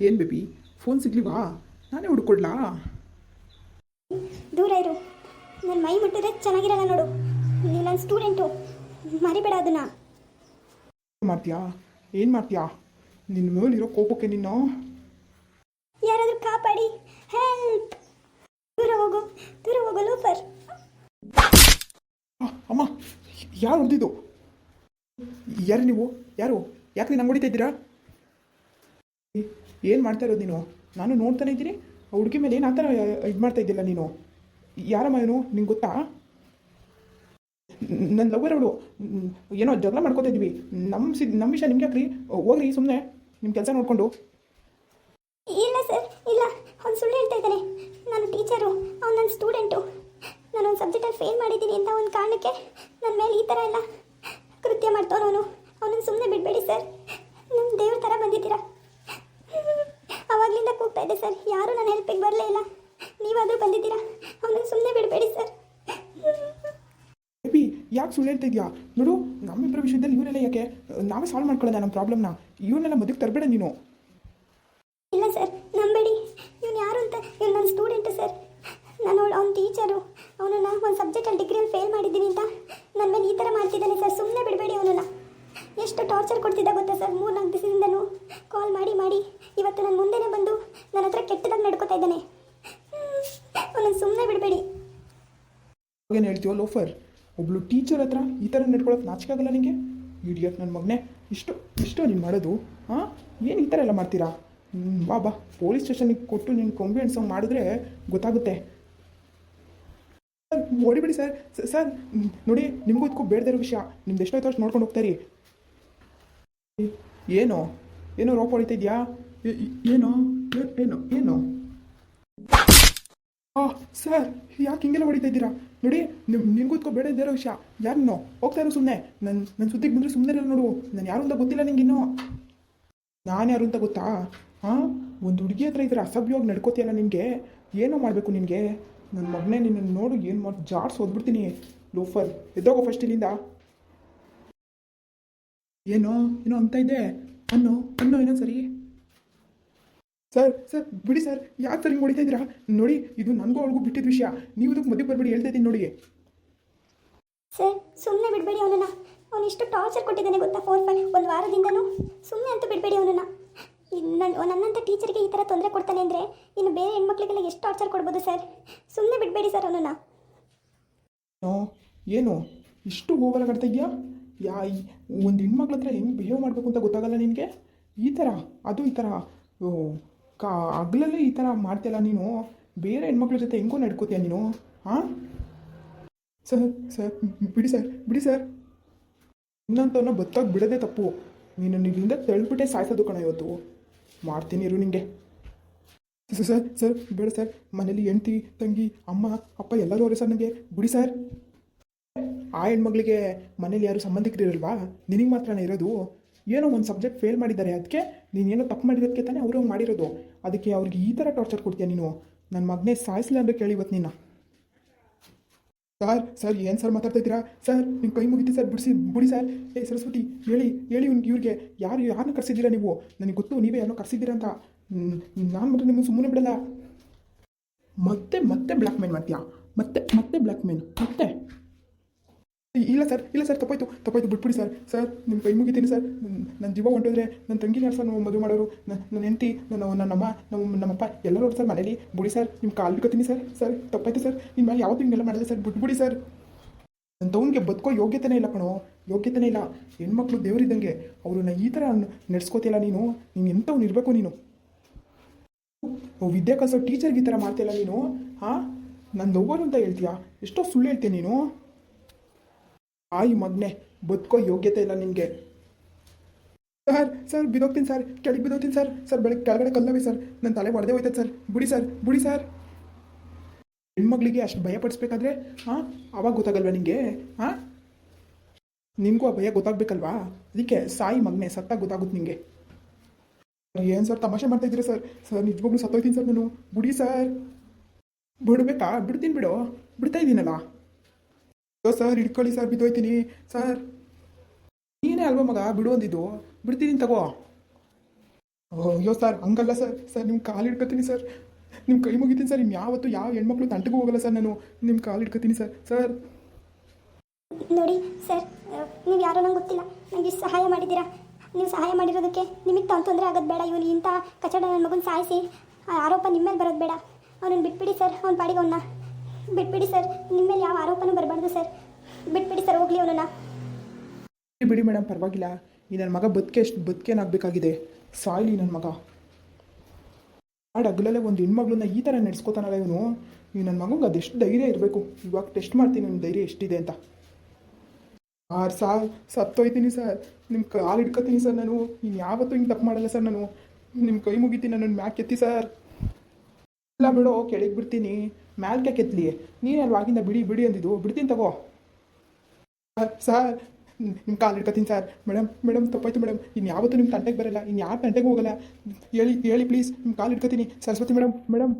ಏನು baby phone ಸಿಗ್ಲಿವಾ? ನಾನೇ ಹುಡ್ಕೊಡ್ಲಾ? ದೂರ ಇರು. ನನ್ನ ಮೈ ಮುಟ್ಟಿದ್ರೆ ಚೆನ್ನಾಗಿರಲ್ಲ ನೋಡು. ನೀನು ನನ್ನ ಸ್ಟೂಡೆಂಟು ಮರಿಬೇಡ ಅದನ್ನ. ಮಾಡ್ತೀಯಾ? ಏನು ಮಾಡ್ತೀಯಾ? ನಿನ್ನ ಮೇಲಿರೋ ಕೋಪಕ್ಕೆ ನಿನ್ನ? ಯಾರಾದರೂ ಕಾಪಾಡಿ. ಹೆಲ್ಪ್ ದೂರ ಹೋಗು. ದೂರ ಹೋಗು ಲೂಫರ್. ಆ, ಅಮ್ಮ ಯಾರು ಹೊಡೆದಿದ್ದು? ಯಾರು ನೀವು? ಯಾರು? ಯಾಕೆ ನಂಗೆ ಹೊಡಿತಾ ಇದ್ದೀರಾ ಏನು ಮಾಡ್ತಾ ಇರೋದು ನೀನು? ನಾನು ನೋಡ್ತಾನೆ ಇದ್ದೀನಿ. ಆ ಹುಡುಗಿ ಮೇಲೆ ಏನು ಆ ಥರ ಇದು ಮಾಡ್ತಾ ಇದ್ದಿಲ್ಲ ನೀನು? ಯಾರಮ್ಮ ಏನು ನಿಂಗೆ ಗೊತ್ತಾ? ನನ್ನ ಲವರ್ ಅವಳು. ಏನೋ ಜಗಳ ಮಾಡ್ಕೋತಾ ಇದ್ವಿ. ನಮ್ಮ ಸಿ ನಮ್ಮ ವಿಷಯ ನಿಮ್ಗೆ ಹಾಕ್ರಿ. ಹೋಗ್ರಿ ಸುಮ್ಮನೆ ನಿಮ್ಮ ಕೆಲಸ ನೋಡಿಕೊಂಡು. ಇಲ್ಲ ಸರ್, ಇಲ್ಲ. ಅವ್ನು ಸುಳ್ಳು ಹೇಳ್ತಾ ಇದ್ದಾನೆ. ನಾನು ಟೀಚರು, ಅವ್ನು ನನ್ನ ಸ್ಟೂಡೆಂಟು. ನಾನು ಒಂದು ಸಬ್ಜೆಕ್ಟಲ್ಲಿ ಫೇಲ್ ಮಾಡಿದ್ದೀನಿ ಅಂತ ಒಂದು ಕಾರಣಕ್ಕೆ ನನ್ನ ಮೇಲೆ ಈ ಥರ ಎಲ್ಲ ಕೃತ್ಯ ಮಾಡ್ತಾನವನು ಅವನನ್ನು ಸುಮ್ಮನೆ ಬಿಡಬೇಡಿ ಸರ್. ನಮ್ಮ ದೇವ್ರ ಥರ ಬಂದಿದ್ದೀರಾ? ಸರ್ ಯಾರೂ ನನ್ನ ಹೆಲ್ಪಿಗೆ ಬರಲೇ ಇಲ್ಲ. ನೀವಾದರೂ ಬಂದಿದ್ದೀರಾ? ಅವನನ್ನು ಸುಮ್ಮನೆ ಬಿಡಬೇಡಿ ಸರ್. ಬೇಬಿ ಯಾಕೆ ಸುಳ್ಳು ಹೇಳ್ತಾ ಇದೆಯಾ? ನೋಡು ನಮ್ಮಿಬ್ಬರ ವಿಷಯದಲ್ಲಿ ಇವರೆಲ್ಲ ಯಾಕೆ? ನಾವೇ ಸಾಲ್ವ್ ಮಾಡ್ಕೊಳ್ಳೋಣ ನಮ್ಮ ಪ್ರಾಬ್ಲಮ್ನ ಇವನ್ನೆಲ್ಲ ಮದುವೆ ತರಬೇಡ ನೀನು. ಇಲ್ಲ ಸರ್ ನಂಬೇಡಿ. ಇವನು ಯಾರು ಅಂತ? ಇವನು ನನ್ನ ಸ್ಟೂಡೆಂಟ್ ಸರ್. ನಾನು ಅವ್ನ ಟೀಚರು ಅವನನ್ನ ಒಂದು ಸಬ್ಜೆಕ್ಟಲ್ಲಿ ಡಿಗ್ರಿಯಲ್ಲಿ ಫೇಲ್ ಮಾಡಿದ್ದೀನಿ ಅಂತ. ನನ್ನ ಮೇಲೆ ಈ ಥರ ಮಾಡ್ತಿದ್ದಾನೆ ಸರ್. ಸುಮ್ಮನೆ ಬಿಡಬೇಡಿ ಅವನನ್ನು. ಎಷ್ಟು ಟಾರ್ಚರ್ ಕೊಡ್ತಿದ್ದ ಗೊತ್ತಾ ಸರ್? ಮೂರು ನಾಲ್ಕು ದಿವಸದಿಂದನೂ. ಕಾಲ್ ಮಾಡಿ ಮಾಡಿ. ಇವತ್ತು ನನ್ನ ಮುಂದೆನೇ ಬಂದು ನನ್ನ ಹತ್ರ ಕೆಟ್ಟದಾಗಿ ನಡ್ಕೋತಾ ಇದ್ದಾನೆ. ಸುಮ್ಮನೆ ಬಿಡಬೇಡಿ. ಏನು ಹೇಳ್ತೀವೋ ಲೋಫರ್? ಒಬ್ಳು ಟೀಚರ್ ಹತ್ರ ಈ ಥರ ನಡ್ಕೊಳಕ್ಕೆ ನಾಚಿಕಾಗಲ್ಲ ನಿಮಗೆ ಇಡಿಯಟ್ ನನ್ನ ಮಗನೇ. ಇಷ್ಟು ಇಷ್ಟು ನೀನು ಮಾಡೋದು ಹಾಂ ಏನು ಈ ಥರ ಎಲ್ಲ ಮಾಡ್ತೀರಾ? ಬಾ ಬಾ. ಪೊಲೀಸ್ ಸ್ಟೇಷನಿಗೆ ಕೊಟ್ಟು ನೀನು ಕೊಂಬೆ ಎಣ್ಸಂಗೆ ಮಾಡಿದ್ರೆ ಗೊತ್ತಾಗುತ್ತೆ. Sir, ಓಡಿಬಿಡಿ sir. ಸರ್ ನೋಡಿ ನಿಮಗೂ ಇದಕ್ಕೂ ಬೇಡದೇ ಇರೋ ವಿಷಯ. ನಿಮ್ದು ಎಷ್ಟೋ ಅಷ್ಟು ನೋಡ್ಕೊಂಡು ಹೋಗ್ತಾರಿ ಏನು? ಏನೋ ರೋಪ್ ಹೊಡಿತಾ ಇದೆಯಾ? ಏನೋ ಏನೋ ಏನು ಆ ಸರ್ ಯಾಕೆ ಹಿಂಗೆಲ್ಲ ಹೊಡಿತಾ ಇದ್ದೀರಾ? ನೋಡಿ ನಿಮ್ಗೆ ನಿನ್ಗೂ ಬೇಡ ಇದ್ದೀರೋ ವಿಷಯ. ಯಾರು ನೀನು ಹೋಗ್ತಾ ಇರೋ ಸುಮ್ಮನೆ ನನ್ನ ನನ್ನ ಸುದ್ದಿಗೆ ಬಂದರೆ ಸುಮ್ಮನೆ ನೋಡು. ನಾನು ಯಾರು ಅಂತ ಗೊತ್ತಿಲ್ಲ ನಿಂಗೆ ಇನ್ನೂ. ನಾನು ಯಾರು ಅಂತ ಗೊತ್ತಾ? ಹಾಂ ಒಂದು ಹುಡುಗಿ ಹತ್ರ ಇದ್ರೆ ಅಸಭ್ಯವಾಗಿ ನಡ್ಕೋತೀಯಲ್ಲ ನಿನಗೆ ಏನೋ ಮಾಡಬೇಕು ನಿನಗೆ? ನನ್ನ ಮಗನೇ ನಿನ್ನ ನೋಡು, ಏನು ಮಾಡಿ, ಜಾಡ್ಸ್ ಓದ್ಬಿಡ್ತೀನಿ ಲೋಫರ್, ಎದ್ದೋಗೋ ಫಸ್ಟ್ ಇಲ್ಲಿಂದ. ಏನೋ ಏನೋ ಅಂತ ಇದೆ. ಅನ್ನೋ ಅನ್ನೋ ಏನೋ ಸರಿ? ಸರ್ ಸರ್ ಬಿಡಿ ಸರ್ ಯಾಕೆ ಸರ್ ಹಿಂಗೆ ಹೊಡಿತಾ ಇದ್ದೀರಾ? ನೋಡಿ ಇದು ನನಗೂ ಅವ್ಳಿಗೂ ಬಿಟ್ಟಿದ್ದ ವಿಷಯ. ನೀವು ಇದಕ್ಕೆ ಮದುವೆ ಬರಬೇಡಿ ಹೇಳ್ತಾ ಇದ್ದೀನಿ ನೋಡಿ. ಸರ್ ಸುಮ್ಮನೆ ಬಿಡಬೇಡಿ ಅವನನ್ನ. ಅವನು ಇಷ್ಟು ಟಾರ್ಚರ್ ಕೊಟ್ಟಿದ್ದಾನೆ ಗೊತ್ತಾ ಫೋರ್ ಫೈವ್ ಒಂದು ವಾರದಿಂದನೂ ಸುಮ್ಮನೆ ಅಂತೂ ಬಿಡಬೇಡಿ ಅವನನ್ನ. ನನ್ನ ನನ್ನಂಥ ಟೀಚರ್ಗೆ ಈ ಥರ ತೊಂದರೆ ಕೊಡ್ತಾನೆ ಅಂದರೆ ಇನ್ನು ಬೇರೆ ಹೆಣ್ಮಕ್ಳಿಗೆಲ್ಲ ಎಷ್ಟು ಟಾರ್ಚರ್ ಕೊಡ್ಬೋದು ಸರ್? ಸುಮ್ಮನೆ ಬಿಡಬೇಡಿ ಸರ್ ಅವನನ್ನ. ಏನು? ಇಷ್ಟು ಓವರ್ ಇದೆಯಾ ಯಾ ಒಂದು ಹೆಣ್ಮಕ್ಳ ಹತ್ರ ಹೆಂಗೆ ಬಿಹೇವ್ ಮಾಡಬೇಕು ಅಂತ ಗೊತ್ತಾಗಲ್ಲ ನಿನಗೆ? ಈ ಥರ ಅದು ಈ ಥರ ಓ, ಕಾ, ಹಗ್ಲಲ್ಲೇ ಈ ಥರ ಮಾಡ್ತಿಲ್ಲ ನೀನು? ಬೇರೆ ಹೆಣ್ಮಕ್ಳ ಜೊತೆ ಹೆಂಗೋ ನಡ್ಕೋತೀಯ ನೀನು? ಹಾಂ ಸರ್ ಸರ್, ಬಿಡಿ ಸರ್ ಬಿಡಿ ಸರ್. ಇನ್ನಂತವನ್ನ ಬತ್ತಾಗಿ ಬಿಡೋದೇ ತಪ್ಪು. ನೀನು ಇಲ್ಲಿಂದ ತಳ್ಬಿಟ್ಟೆ ಸಾಯಿಸೋದು ಕಣ ಇವತ್ತು. ಮಾಡ್ತೀನಿ ಇರು ನಿಂಗೆ. ಸರ್ ಸರ್, ಬೇಡ ಸರ್. ಮನೇಲಿ ಹೆಂಡ್ತಿ, ತಂಗಿ, ಅಮ್ಮ, ಅಪ್ಪ ಎಲ್ಲರೂ ಅವರೇ ಸರ್ ನನಗೆ ಬಿಡಿ ಸರ್. ಆ ಹೆಣ್ಮಗಳಿಗೆ ಮನೇಲಿ ಯಾರು ಸಂಬಂಧಿಕರಿರಲ್ವಾ ನಿನಗೆ ಮಾತ್ರನೇ ಇರೋದು? ಏನೋ ಒಂದು ಸಬ್ಜೆಕ್ಟ್ ಫೇಲ್ ಮಾಡಿದ್ದಾರೆ ಅದಕ್ಕೆ ನೀನೇನೋ ತಪ್ಪು ಮಾಡಿದ್ದಕ್ಕೆ ತಾನೇ ಅವರು ಮಾಡಿರೋದು. ಅದಕ್ಕೆ ಅವ್ರಿಗೆ ಈ ಥರ ಟಾರ್ಚರ್ ಕೊಡ್ತೀಯ ನೀನು? ನನ್ನ ಮಗನೇ ಸಾಯಿಸಲಿಲ್ಲ ಅಂತ ಕೇಳಿ ಇವತ್ತು ನಿನ್ನ ಸರ್ ಸರ್, ಏನು ಸರ್ ಮಾತಾಡ್ತಾ ಇದ್ದೀರಾ? ಸರ್ ನಿಮ್ಮ ಕೈ ಮುಗಿತಿ ಸರ್, ಬಿಡಿಸಿ, ಬಿಡಿ ಸರ್. ಏ, ಸರಸ್ವತಿ, ಹೇಳಿ ಹೇಳಿ ಇವ್ನಿಗೆ ಇವ್ರಿಗೆ. ಯಾರು ಯಾರನ್ನ ಕರ್ಸಿದ್ದೀರಾ ನೀವು? ನನಗೆ ಗೊತ್ತು, ನೀವೇ ಯಾರನ್ನೋ ಕರ್ಸಿದ್ದೀರಾ ಅಂತ. ನಾನು ಮಾತ್ರ ನಿಮ್ಮ ಸುಮ್ಮನೆ ಬಿಡಲ್ಲ. ಮತ್ತೆ ಮತ್ತೆ ಬ್ಲ್ಯಾಕ್ ಮೇಲ್ ಮಾಡ್ತೀಯಾ? ಮತ್ತೆ ಮತ್ತೆ ಬ್ಲ್ಯಾಕ್ ಮೇಲ್ ಮತ್ತೆ. ಇಲ್ಲ ಸರ್ ಇಲ್ಲ ಸರ್, ತಪ್ಪಾಯ್ತು ತಪ್ಪಾಯ್ತು, ಬಿಟ್ಬಿಡಿ ಸರ್. ಸರ್ ನಿಮ್ಮ ಕೈ ಮುಗಿತೀನಿ ಸರ್. ನನ್ನ ಜೀವ ಹೊಂಟೋದ್ರೆ ನನ್ನ ತಂಗಿನ ಸರ್ ನಾವು ಮದುವೆ ಮಾಡೋರು? ನನ್ನ ಹೆಂಡತಿ, ನನ್ನ ನನ್ನಮ್ಮ ನಮ್ಮ ನಮ್ಮಪ್ಪ ಎಲ್ಲರೂ ಸರ್ ಮನೇಲಿ. ಬಿಡಿ ಸರ್ ನಿಮ್ಮ ಕಾಲು ಬಿಕೋತೀನಿ ಸರ್. ಸರ್, ತಪ್ಪಾಯ್ತು ಸರ್. ನಿಮ್ಮ ಮೇಲೆ ಯಾವತ್ತೂ ಹಿಂಗೆಲ್ಲ ಮಾಡಿದೆ ಸರ್. ಬಿಟ್ಬಿಡಿ ಸರ್. ನನ್ನ ತವನಿಗೆ ಬದುಕೋ ಯೋಗ್ಯತೆನೇ ಇಲ್ಲ ಕಣೋ. ಯೋಗ್ಯತೆನೇ ಇಲ್ಲ. ಹೆಣ್ಮಕ್ಳು ದೇವರಿದ್ದಂಗೆ ಅವ್ರನ್ನ ಈ ಥರ ನಡೆಸ್ಕೋತಿಲ್ಲ ನೀನು? ನೀನು ಎಂಥವ್ನು ಇರಬೇಕು ನೀನು? ಓ ಕಲಿಸೋ ಟೀಚರ್ಗೆ ಈ ಥರ ಮಾಡ್ತಿಲ್ಲ ನೀನು? ಹಾಂ? ನನ್ನ ಲವ್ವರು ಅಂತ ಹೇಳ್ತೀಯಾ? ಎಷ್ಟೋ ಸುಳ್ಳು ಹೇಳ್ತೀಯ ನೀನು? ಆಯಿ ಮಗ್ನೆ, ಬದುಕೋ ಯೋಗ್ಯತೆ ಇಲ್ಲ ನಿನಗೆ. ಸರ್ ಸರ್ ಬಿದೋಗ್ತೀನಿ ಸರ್, ಕೆಳಗೆ ಬಿದೋಗ್ತೀನಿ ಸರ್ ಸರ್ ಬೆಳಗ್ಗೆ ಕೆಳಗಡೆ ಕಲ್ಲವೇ ಸರ್ ನನ್ನ ತಲೆ ಒಡೆದೇ ಹೋಯ್ತದೆ ಸರ್, ಬಿಡಿ ಸರ್ ಬಿಡಿ ಸರ್. ಹೆಣ್ಮಗಳಿಗೆ ಅಷ್ಟು ಭಯ ಪಡಿಸ್ಬೇಕಾದ್ರೆ ಹಾಂ ಅವಾಗ ಗೊತ್ತಾಗಲ್ವಾ ನಿಮಗೆ ಹಾಂ ನಿಮಗೂ ಆ ಭಯ ಗೊತ್ತಾಗಬೇಕಲ್ವಾ? ಅದಕ್ಕೆ ಸಾಯಿ ಮಗ್ನೆ, ಸತ್ತಾಗ ಗೊತ್ತಾಗುತ್ತೆ ನಿಮಗೆ ಏನು ಸರ್ ತಮಾಷೆ ಮಾಡ್ತಾ ಇದ್ದೀರಾ ಸರ್? ಸರ್, ನಿಜವಾಗ್ಲೂ ಸತ್ತೋಯ್ತೀನಿ ಸರ್ ನಾನು, ಬಿಡಿ ಸರ್. ಬಿಡಬೇಕಾ? ಬಿಡ್ತೀನಿ ಬಿಡು. ಬಿಡ್ತಾ ಇದ್ದೀನಲ್ಲ ಓ, ಸರ್, ಹಿಡ್ಕೊಳ್ಳಿ ಸರ್, ಬಿದ್ದೋಯ್ತೀನಿ. ಸರ್. ನೀನೇ ಅಲ್ವಾ ಮಗ? ಬಿಡು ಅಂದಿದ್ದು. ಬಿಡ್ತೀನಿ ತಗೋ. ಅಯ್ಯೋ, ಸರ್, ಹಂಗಲ್ಲ ಸರ್. ಸರ್ ನಿಮ್ಮ ಕಾಲು ಹಿಡ್ಕೊತೀನಿ ಸರ್. ನಿಮ್ಮ ಕೈ ಮುಗಿತೀನಿ ಸರ್. ಇನ್ಯಾವತ್ತು ಯಾವ ಹೆಣ್ಮಕ್ಳು ತಂಟಗೂ ಹೋಗಲ್ಲ ಸರ್ ನಾನು. ನಿಮ್ಮ ಕಾಲು ಹಿಡ್ಕೊತೀನಿ ಸರ್. ಸರ್. ನೋಡಿ, ಸರ್ ನೀವು ಯಾರೋ ನಂಗೆ ಗೊತ್ತಿಲ್ಲ. ನನಗೆ ಸಹಾಯ ಮಾಡಿದ್ದೀರಾ? ನೀವು ಸಹಾಯ ಮಾಡಿರೋದಕ್ಕೆ ನಿಮಗೆ ತಾನು ತೊಂದರೆ ಆಗೋದು ಬೇಡ. ಇವನು ಇಂಥ ಕಚಡ ನನ್ನ ಮಗನ ಸಾಯಿಸಿ ಆರೋಪ ನಿಮ್ಮ ಮೇಲೆ ಬರೋದು ಬೇಡ. ಅವನನ್ನು ಬಿಟ್ಬಿಡಿ ಸರ್. ಅವ್ನ ಪಾಡಿಗೆ ಅವನ್ನ ಬಿಟ್ಬಿಡಿ ಸರ್. ನಿಮ್ಮ ಮೇಲೆ ಯಾವ ಆರೋಪನೂ ಬರಬಾರ್ದು ಸರ್. ಬಿಟ್ಬಿಡಿ ಸರ್, ಹೋಗ್ಲಿ ಅವನನ್ನ. ಬಿಡಿ ಮೇಡಮ್, ಪರವಾಗಿಲ್ಲ. ಈ ನನ್ನ ಮಗ ಬದುಕೆ ಎಷ್ಟು ಬದುಕೇನಾಗಬೇಕಾಗಿದೆ. ಸಾಯ್ಲಿ ನನ್ನ ಮಗ. ಆಡ್ ಡಗ್ಲಲ್ಲೇ ಒಂದು ಹೆಣ್ಮಗಳನ್ನ ಈ ಥರ ನಡೆಸ್ಕೋತಾನಲ್ಲ ಇವನು. ಈ ನನ್ನ ಮಗಂಗೆ ಅದೆಷ್ಟು ಧೈರ್ಯ ಇರಬೇಕು. ಇವಾಗ ಟೆಸ್ಟ್ ಮಾಡ್ತೀನಿ ನನ್ನ ಧೈರ್ಯ ಎಷ್ಟಿದೆ ಅಂತ. ಆರ್ ಸಾರ್, ಸತ್ತೋಯ್ತೀನಿ ಸರ್. ನಿಮ್ಮ ಕಾಲು ಹಿಡ್ಕೊತೀನಿ ಸರ್ ನಾನು. ಇನ್ನು ಯಾವತ್ತೂ ಹಿಂಗೆ ತಪ್ಪು ಮಾಡಲ್ಲ ಸರ್ ನಾನು. ನಿಮ್ಮ ಕೈ ಮುಗಿತೀನಿ ನನ್ನ ಮ್ಯಾಕ್ ಎತ್ತಿ ಸರ್. ಇಲ್ಲ ಬಿಡು, ಕೆಳಗೆ ಬಿಡ್ತೀನಿ. ಮ್ಯಾಲ್ಕೆ ಕೆತ್ತಲಿ ನೀನು ಅಲ್ಲಿ ಬಿಡಿ ಬಿಡಿ ಅಂದಿದ್ದು. ಬಿಡ್ತೀನಿ ತಗೋ. ಸರ್ ನಿಮ್ಮ ಕಾಲು ಹಿಡ್ಕೊತೀನಿ ಸರ್. ಮೇಡಮ್ ಮೇಡಮ್, ತಪ್ಪಾಯ್ತು ಮೇಡಮ್. ಇನ್ನು ಯಾವತ್ತೂ ನಿಮ್ಮ ತಂಟೆಗೆ ಬರಲ್ಲ. ಇನ್ನು ಯಾವ ತಂಟೆಗೆ ಹೋಗಲ್ಲ. ಹೇಳಿ ಹೇಳಿ ಪ್ಲೀಸ್. ನಿಮ್ಮ ಕಾಲು ಹಿಡ್ಕೊತೀನಿ. Saraswati madam madam.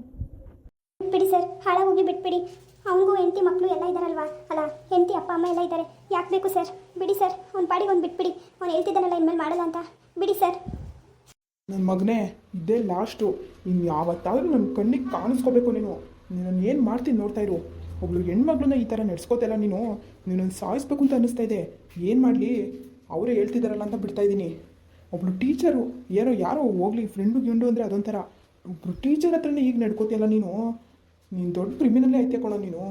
ಬಿಡಿ ಸರ್. ಹಾಳಾಗೋಗಿ ಬಿಟ್ಬಿಡಿ. ಅವನಿಗೂ ಹೆಂಡತಿ ಮಕ್ಕಳು ಎಲ್ಲ ಇದ್ದಾರಲ್ವಾ ಅಲ್ಲ, ಹೆಂಡತಿ ಅಪ್ಪ, ಅಮ್ಮ ಎಲ್ಲ ಇದ್ದಾರೆ ಯಾಕೆ ಬೇಕು ಸರ್? ಬಿಡಿ ಸರ್. ಅವ್ನ ಪಾಡಿಗೆ ಒಂದು ಬಿಟ್ಬಿಡಿ. ಅವ್ನು ಹೇಳ್ತಿದ್ದಾನಲ್ಲ ಇನ್ಮೇಲೆ ಮಾಡಲ್ಲ ಅಂತ. ಬಿಡಿ ಸರ್. ನನ್ನ ಮಗನೇ, ಇದೇ ಲಾಸ್ಟು ಇನ್ನು ಯಾವತ್ತಾದರೂ ನನ್ನ ಕಣ್ಣಿಗೆ ಕಾಣಿಸ್ಕೋಬೇಕು ನೀನು. ನಾನು ಏನು ಮಾಡ್ತೀನಿ ನೋಡ್ತಾ ಇರು. ಒಬ್ಳು ಹೆಣ್ಮಗ್ಳನ್ನ ಈ ಥರ ನಡೆಸ್ಕೋತಿಲ್ಲ ನೀನು. ನೀನನ್ನು ಸಾಯಿಸ್ಬೇಕು ಅಂತ ಅನ್ನಿಸ್ತಾ ಇದೆ. ಏನು ಮಾಡಲಿ? ಅವರೇ ಹೇಳ್ತಿದ್ದಾರಲ್ಲ ಅಂತ ಬಿಡ್ತಾ ಇದ್ದೀನಿ ಒಬ್ಳು ಟೀಚರು, ಏನೋ ಯಾರೋ ಹೋಗ್ಲಿ ಫ್ರೆಂಡು ಗಿಂಡು ಅಂದರೆ ಅದೊಂಥರ. ಒಬ್ರು ಟೀಚರ್ ಹತ್ರನೇ ಈಗ ನಡ್ಕೋತಿಯಲ್ಲ ನೀನು. ನೀನು ದೊಡ್ಡ ಕ್ರಿಮಿನಲ್ಲೇ ಐತೆ ಕೊಡೋ ನೀನು.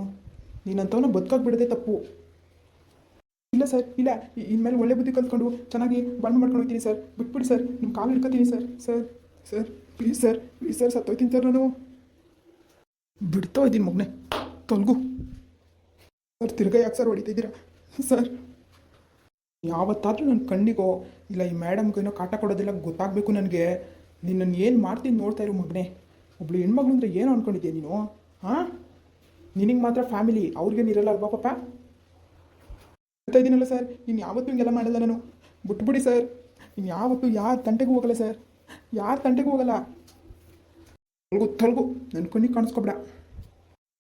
ನೀನಂಥವನ್ನ ಬದುಕೋಕೆ ಬಿಡದೆ ತಪ್ಪು. ಇಲ್ಲ ಸರ್, ಇಲ್ಲ. ಇನ್ಮೇಲೆ ಒಳ್ಳೆ ಬುದ್ಧಿ ಕಲ್ತ್ಕೊಂಡು ಚೆನ್ನಾಗಿ ಬಣ್ಣ ಮಾಡ್ಕೊಂಡು ಹೋಗ್ತೀನಿ ಸರ್. ಬಿಟ್ಬಿಡಿ ಸರ್, ನಿಮ್ಮ ಕಾಲು ಹಿಡ್ಕೊತೀನಿ sir. Sir sir, please sir please sir, ಸತ್ತೋಯ್ತೀನಿ sir ನಾನು. ಬಿಡ್ತಾ ಇದ್ದೀನಿ ಮಗ್ನೆ. ತೊಲಗು. ಸರ್, ತಿರ್ಗಾ ಯಾಕೆ ಸರ್ ಹೊಡಿತಿದ್ದೀರಾ ಸರ್. ಯಾವತ್ತಾದರೂ ನನ್ನ ಕಣ್ಣಿಗೋ, ಇಲ್ಲ ಈ ಮೇಡಮ್ಗೇನೋ ಕಾಟ ಕೊಡೋದಿಲ್ಲ ಗೊತ್ತಾಗಬೇಕು ನನಗೆ. ನಿನ್ನನ್ನು ಏನು ಮಾಡ್ತೀನಿ ನೋಡ್ತಾ ಇರೋ ಮಗ್ನೆ. ಒಬ್ಳು ಹೆಣ್ಮಗ್ಳು ಅಂದರೆ ಏನು ಅಂದ್ಕೊಂಡಿದ್ಯಾ ನೀನು? ಹಾಂ ನಿನಗೆ ಮಾತ್ರ ಫ್ಯಾಮಿಲಿ, ಅವ್ರಿಗೇನು ಇರಲ್ಲ ಅಲ್ವಾ ಪಾಪ? ಹೇಳ್ತಾ ಇದ್ದೀನಲ್ಲ ಸರ್ ಇನ್ನು ಯಾವತ್ತೂ ಹಿಂಗೆಲ್ಲ ಮಾಡಲ್ಲ ನಾನು. ಬಿಟ್ಬಿಡಿ ಸರ್ ಇನ್ನು ಯಾವತ್ತೂ ಯಾರ ತಂಟೆಗೂ ಹೋಗಲ್ಲ ಸರ್. ಯಾರ ತಂಟೆಗೂ ಹೋಗಲ್ಲ. ತೊಲಗು ತೊಲಗು ನನ್ನ ಕಣ್ಣಿಗೆ ಕಾಣಿಸ್ಕೊಬೇಡ.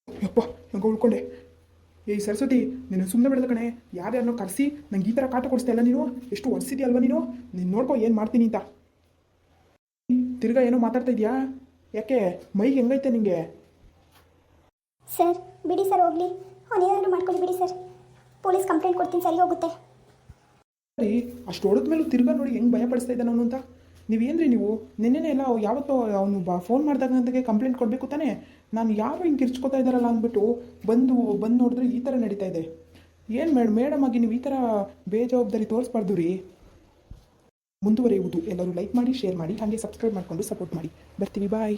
ಯಪ್ಪ ನಂಗೆ ಉಳ್ಕೊಂಡೆ. ಏಯ್ ಸರಸ್ವತಿ ನೀನು ಸುಮ್ಮನೆ ಬಿಡಲ್ಲ ಕಣೆ. ಯಾರ್ಯಾರನ್ನೋ ಕರೆಸಿ ನಂಗೆ ಈ ಥರ ಕಾಟ ಕೊಡಿಸ್ತಾ ಇಲ್ಲ ನೀನು. ಎಷ್ಟು ಅಲ್ವಾ ನೀನು? ನೀನು ನೋಡ್ಕೊ ಏನು ಮಾಡ್ತೀನಿ ಅಂತ. ತಿರ್ಗಾ ಏನೋ ಮಾತಾಡ್ತಾ ಇದೆಯಾ? ಯಾಕೆ? ಮೈಗೆ ಹೆಂಗೈತೆ ನಿಂಗೆ? ಸರ್, ಬಿಡಿ ಸರ್, ಹೋಗ್ಲಿ. ಅವನೇನಾದ್ರು ಮಾಡ್ಕೊಳ್ಳಿ ಬಿಡಿ ಸರ್. ಪೊಲೀಸ್ ಕಂಪ್ಲೇಂಟ್ ಕೊಡ್ತೀನಿ, ಸರಿ ಹೋಗುತ್ತೆ. ರೀ ಅಷ್ಟು ಹೊಡೆದ್ಮೇಲೂ ತಿರ್ಗಾ ನೋಡಿ ಹೆಂಗೆ ಭಯಪಡಿಸ್ತಾ ಇದ್ದಾನೆ ಅವನು ಅಂತ. ನೀವೇನ್ರಿ ನೀವು? ನಿನ್ನೆನೇ ಎಲ್ಲ ಯಾವತ್ತೋ ಅವನು ಬಾ ಫೋನ್ ಮಾಡಿದಾಗ ನನಗೆ ಕಂಪ್ಲೇಂಟ್ ಕೊಡಬೇಕು ತಾನೇ? ನಾನು ಯಾರು ಹಿಂಗೆ ಕಿರ್ಚ್ಕೋತಾ ಇದ್ದಾರಲ್ಲ ಅಂದ್ಬಿಟ್ಟು ಬಂದು ಬಂದು ನೋಡಿದ್ರೆ ಈ ಥರ ನಡೀತಾ ಇದೆ. ಏನು ಮೇಡ್, ಮೇಡಮ್ ಆಗಿ ನೀವು ಈ ಥರ ಬೇಜವಾಬ್ದಾರಿ ತೋರಿಸ್ಬಾರ್ದು ರೀ. ಮುಂದುವರೆಯುವುದು. ಎಲ್ಲರೂ ಲೈಕ್ ಮಾಡಿ ಶೇರ್ ಮಾಡಿ, ಹಾಗೆ ಸಬ್ಸ್ಕ್ರೈಬ್ ಮಾಡಿಕೊಂಡು ಸಪೋರ್ಟ್ ಮಾಡಿ. ಬರ್ತೀವಿ ಬಾಯ್